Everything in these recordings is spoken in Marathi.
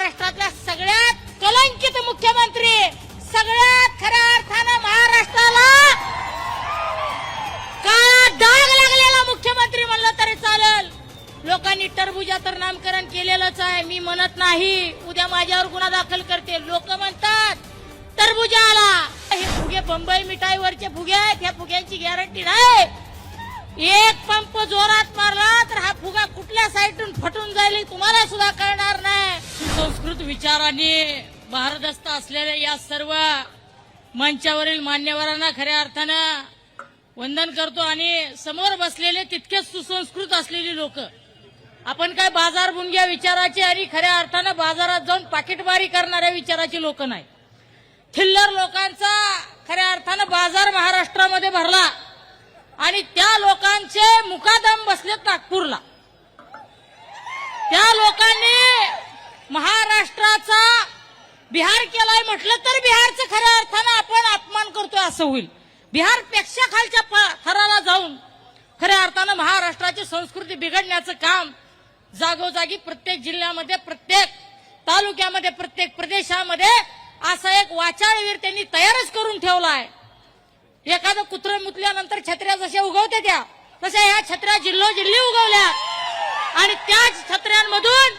महाराष्ट्रातल्या सगळ्यात कलंकित मुख्यमंत्री सगळ्यात खऱ्या अर्थानं महाराष्ट्राला काळा डाग लागलेला मुख्यमंत्री म्हणलं तरी चालेल. लोकांनी टरबुजा तर नामकरण केलेलंच आहे मी म्हणत नाही. उद्या माझ्यावर गुन्हा दाखल करते लोक म्हणतात टरबुजा आला. हे फुगे बंबई मिठाईवरचे फुगे आहेत ह्या फुग्यांची गॅरंटी नाही. एक पंप जोरात मारला तर हा फुगा कुठल्या साईडून फटून जाईल तुम्हाला सुद्धा कळणार. सुसंस्कृत विचाराने भारदस्त असलेल्या या सर्व मंचावरील मान्यवरांना खऱ्या अर्थानं वंदन करतो आणि समोर बसलेले तितकेच सुसंस्कृत असलेली लोक. आपण काय बाजार बुंग्या विचाराचे आणि खऱ्या अर्थानं बाजारात जाऊन पाकिटमारी करणाऱ्या विचाराची लोक नाही. थिल्लर लोकांचा खऱ्या अर्थानं बाजार महाराष्ट्रामध्ये भरला आणि त्या लोकांचे मुकादम बसले नागपूरला. त्या लोकांनी महाराष्ट्राचा बिहार केलाय म्हटलं तर बिहारचं खऱ्या अर्थानं आपण अपमान करतोय असं होईल. बिहारपेक्षा खालच्या थराला जाऊन खऱ्या अर्थानं महाराष्ट्राची संस्कृती बिघडण्याचं काम जागोजागी प्रत्येक जिल्ह्यामध्ये प्रत्येक तालुक्यामध्ये प्रत्येक प्रदेशामध्ये असा एक वाचाळवीर त्यांनी तयारच करून ठेवला आहे एखादं कुत्र मुतल्यानंतर छत्र्या जशा उगवते त्या तशा ह्या छत्र्या जिल्हो जिल्ही उगवल्या. आणि त्याच छत्र्यांमधून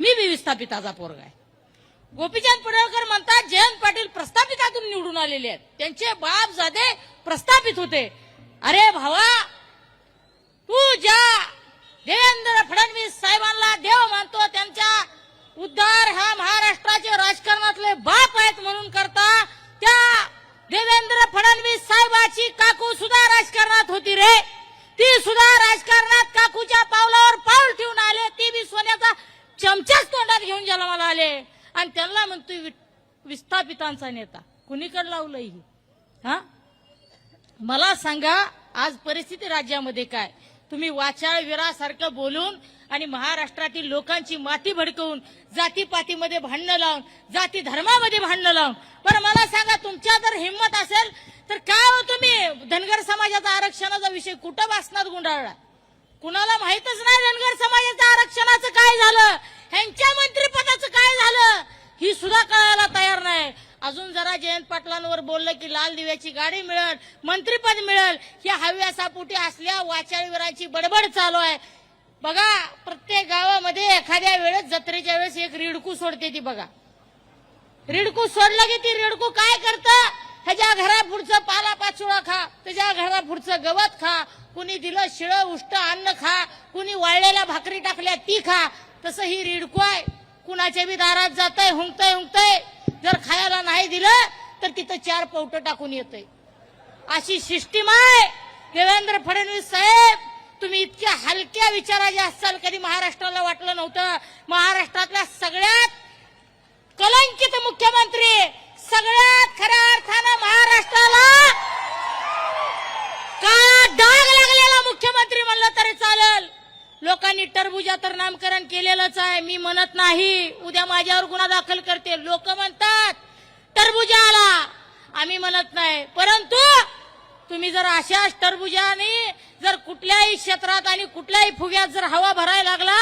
मी बी विस्थापिताचा पोरगा आहे. गोपीचंद पडळकर म्हणतात जयंत पाटील प्रस्थापितातून निवडून आलेले आहेत. त्यांचे बाप जादे प्रस्थापित होते. अरे भावा तू ज्या देवेंद्र फडणवीस साहेबांना देव मानतो त्यांच्या उद्धार हा महाराष्ट्राचे राजकारणातले बाप आहेत म्हणून करता त्या देवेंद्र फडणवीस साहेबाची काकू सुद्धा राजकारणात होती रे. ती सुद्धा राजकारण घेऊन ज्याला घेऊन जन्माला आले. आणि त्यांना म्हणतोय विस्थापितांचा नेता. कुणीकडे लावलं ही? हा? मला सांगा आज परिस्थिती राज्यामध्ये काय? तुम्ही वाचाळ विरासारखं बोलून आणि महाराष्ट्रातील लोकांची माती भडकवून जातीपातीमध्ये भांडणं लावून जाती धर्मामध्ये भांडणं लावून. बरं मला सांगा तुमच्या जर हिंमत असेल तर काय हो तुम्ही धनगर समाजाचा आरक्षणाचा विषय कुठं वाचनात गुंडाळला? कुणाला माहितच नाही धनगर समाजाच्या आरक्षणाचं काय झालं ह्यांच्या मंत्रिपदाचं काय झालं ही सुद्धा कळायला तयार नाही अजून जरा जयंत पाटलांवर बोललं की लाल गाडी मिळेल मंत्रीपद मिळेल या हव्यासापोटी असल्या वाचाळीवराची बडबड चालू आहे. बघा प्रत्येक गावामध्ये एखाद्या वेळेस जत्रेच्या वेळेस एक रिडकू सोडते ती बघा. रिडकू सोडलं की ती रिडकू काय करतं? ह्याच्या घरापुढचं पाला पाचोळा खा त्याच्या घरापुढचं गवत खा कुणी दिलं शिळं उष्ट अन्न खा कुणी वाळलेल्या भाकरी टाकल्या ती खा. तसं ही रिडकू आहे. कुणाच्या बी दारात जातंय हुंकतय हुंकतय. जर खायला नाही दिलं तर तिथं चार पवट टाकून येतंय. अशी सिस्टीम आहे. देवेंद्र फडणवीस साहेब तुम्ही इतक्या हलक्या विचाराचे असाल कधी महाराष्ट्राला वाटलं नव्हतं. महाराष्ट्रातल्या सगळ्यात कलंकित मुख्यमंत्री सगळ्यात खऱ्या अर्थानं महाराष्ट्राला का डाग लागलेला मुख्यमंत्री म्हणलं तरी चालेल. लोकांनी टरबुजा तर नामकरण केलेलंच आहे. मी म्हणत नाही उद्या माझ्यावर गुन्हा दाखल करते लोक म्हणतात टरबुजा आला म्हणत नाही. परंतु तुम्ही जर अशाच टरबुजाने जर कुठल्याही क्षेत्रात आणि कुठल्याही फुग्यात जर हवा भरायला लागला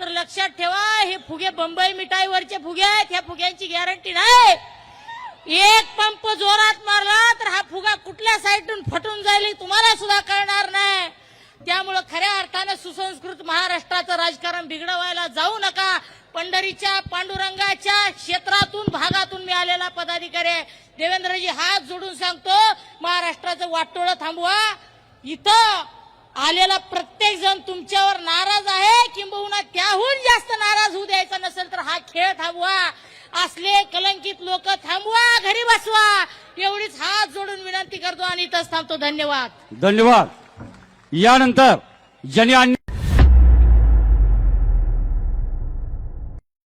तर लक्षात ठेवा हे फुगे बंबई मिठाईवरचे फुगे आहेत. ह्या फुग्यांची गॅरंटी नाही. एक पंप जोरात मारला तर हा फुगा कुठल्या साईडून फटून जाईल तुम्हाला सुद्धा कळणार नाही. त्यामुळं खऱ्या अर्थानं सुसंस्कृत महाराष्ट्राचं राजकारण बिघडवायला जाऊ नका. पंढरीच्या पांडुरंगाच्या क्षेत्रातून भागातून मिळालेला पदाधिकारी आहे. देवेंद्रजी हात जोडून सांगतो महाराष्ट्राचं वाटोळं थांबवा. इथं आलेला प्रत्येक जण तुमच्यावर नाराज आहे किंबहुना त्याहून जास्त नाराज होऊ द्यायचा नसेल तर हा खेळ थांबवा. असले कलंकित लोक थांबवा घरी बसवा. एवढीच हात जोडून विनंती करतो आणि इथंच थांबतो. धन्यवाद. धन्यवाद. यानंतर ज्यांनी अन्य